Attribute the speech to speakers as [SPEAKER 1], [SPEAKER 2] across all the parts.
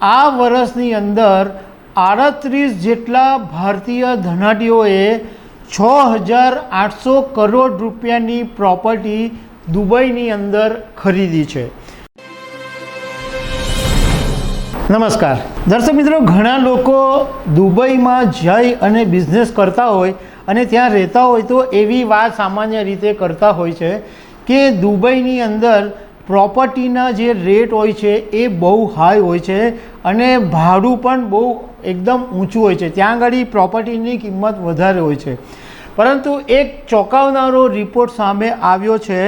[SPEAKER 1] આ વર્ષની અંદર આડત્રીસ જેટલા ભારતીય ધનાઢ્યોએ છ હજાર આઠસો કરોડ રૂપિયાની પ્રોપર્ટી દુબઈની અંદર ખરીદી છે. નમસ્કાર. દર્શક મિત્રો, ઘણા લોકો દુબઈમાં જઈ અને બિઝનેસ કરતા હોય અને ત્યાં રહેતા હોય તો એવી વાત સામાન્ય રીતે કરતા હોય છે કે દુબઈની અંદર પ્રોપર્ટીના જે રેટ હોય છે એ બહુ હાઈ હોય છે અને ભાડું પણ બહુ એકદમ ઊંચું હોય છે. ત્યાં આગળ પ્રોપર્ટીની કિંમત વધારે હોય છે. પરંતુ એક ચોંકાવનારો રિપોર્ટ સામે આવ્યો છે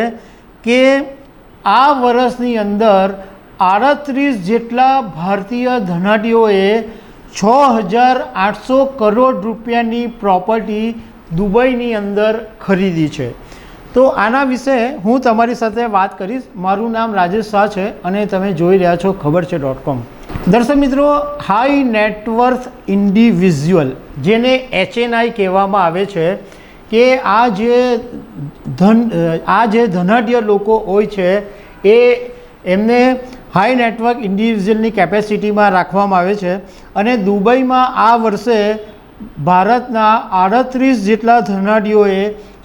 [SPEAKER 1] કે આ વર્ષની અંદર આડત્રીસ જેટલા ભારતીય ધનાટીઓએ છ હજાર આઠસો કરોડ રૂપિયાની પ્રોપર્ટી દુબઈની અંદર ખરીદી છે. તો આના વિશે હું તમારી સાથે વાત કરીશ. મારું નામ રાજેશ શાહ છે અને તમે જોઈ રહ્યા છો ખબર છે ડોટ કોમ દર્શક મિત્રો હાઈ નેટવર્થ ઇન્ડિવિઝ્યુઅલ જેને એચએનઆઈ કહેવામાં આવે છે, કે આ જે ધન, આ જે ધનાઢ્ય લોકો હોય છે, એ એમને હાઈ નેટવર્ક ઇન્ડિવિઝ્યુઅલની કેપેસિટીમાં રાખવામાં આવે છે અને દુબઈમાં આ વર્ષે ભારતના આડત્રીસ જેટલા ધનાઢ્યોએ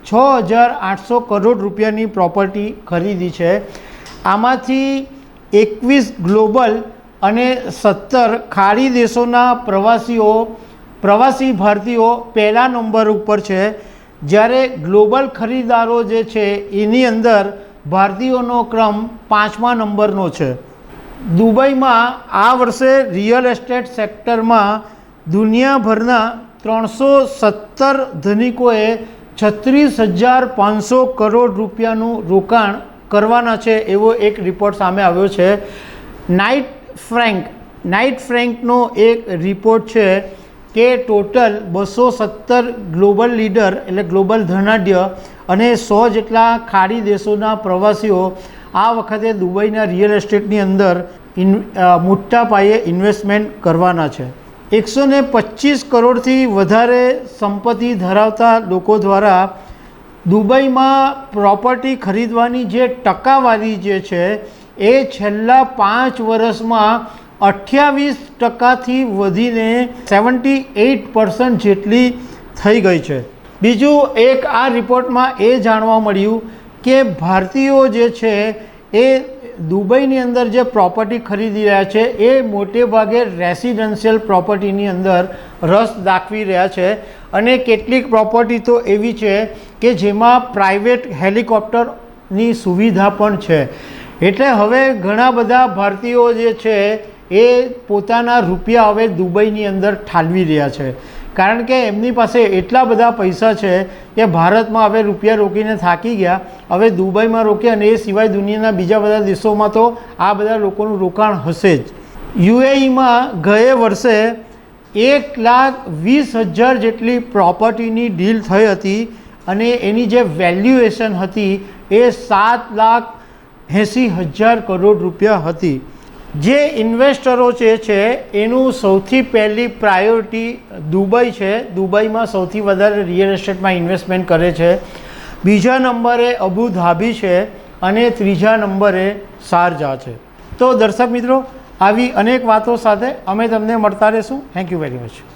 [SPEAKER 1] છ હજાર આઠસો કરોડ રૂપિયાની પ્રોપર્ટી ખરીદી છે. આમાંથી એકવીસ ગ્લોબલ અને સત્તર ખાડી દેશોના પ્રવાસીઓ, પ્રવાસી ભારતીયો પહેલા નંબર ઉપર છે. જ્યારે ગ્લોબલ ખરીદારો જે છે, એની અંદર ભારતીયોનો ક્રમ પાંચમા નંબરનો છે. દુબઈમાં આ વર્ષે રિયલ એસ્ટેટ સેક્ટરમાં દુનિયાભરના ત્રણસો સત્તર ધનિકોએ છત્રીસ હજાર પાંચસો કરોડ રૂપિયાનું રોકાણ કરવાના છે એવો એક રિપોર્ટ સામે આવ્યો છે. નાઇટ ફ્રેન્ક, નાઇટ ફ્રેન્કનો એક રિપોર્ટ છે કે ટોટલ બસો સત્તર ગ્લોબલ લીડર એટલે ગ્લોબલ ધનાઢ્ય અને સો જેટલા ખાડી દેશોના પ્રવાસીઓ આ વખતે દુબઈના રિયલ એસ્ટેટની અંદર મોટા પાયે ઇન્વેસ્ટમેન્ટ કરવાના છે. એકસો ને પચીસ કરોડથી વધારે સંપત્તિ ધરાવતા લોકો દ્વારા દુબઈમાં પ્રોપર્ટી ખરીદવાની જે ટકાવારી જે છે, એ છેલ્લા પાંચ વર્ષમાં અઠ્યાવીસ ટકાથી વધીને સેવન્ટી એઇટ પર્સન્ટ જેટલી થઈ ગઈ છે. બીજું એક આ રિપોર્ટમાં એ જાણવા મળ્યું કે ભારતીયો જે છે, એ દુબઈની અંદર જે પ્રોપર્ટી ખરીદી રહ્યા છે, એ મોટે ભાગે રેસિડેન્શિયલ પ્રોપર્ટીની અંદર રસ દાખવી રહ્યા છે. અને કેટલીક પ્રોપર્ટી તો એવી છે કે જેમાં પ્રાઇવેટ હેલિકોપ્ટરની સુવિધા પણ છે. એટલે હવે ઘણા બધા ભારતીયો જે છે, એ પોતાના રૂપિયા હવે દુબઈની અંદર ઠાલવી રહ્યા છે. કારણ કે એમની પાસે એટલા બધા પૈસા છે કે ભારતમાં હવે રૂપિયા રોકીને થાકી ગયા. હવે દુબઈમાં રોકે અને એ સિવાય દુનિયાના બીજા બધા દેશોમાં તો આ બધા લોકોનું રોકાણ હશે જ. યુએઈમાં ગયે વર્ષે એક લાખ વીસ હજાર જેટલી પ્રોપર્ટીની ડીલ થઈ હતી અને એની જે વેલ્યુએશન હતી એ સાત લાખ એંસી હજાર કરોડ રૂપિયા હતી. જે ઇન્વેસ્ટરો જે છે એનું સૌથી પહેલી પ્રાયોરિટી દુબઈ છે. દુબઈમાં સૌથી વધારે રિયલ એસ્ટેટમાં ઇન્વેસ્ટમેન્ટ કરે છે. બીજા નંબરે અબુ ધાબી છે અને ત્રીજા નંબરે શારજા છે. તો દર્શક મિત્રો, આવી અનેક વાતો સાથે અમે તમને મળતા રહીશું. Thank you very much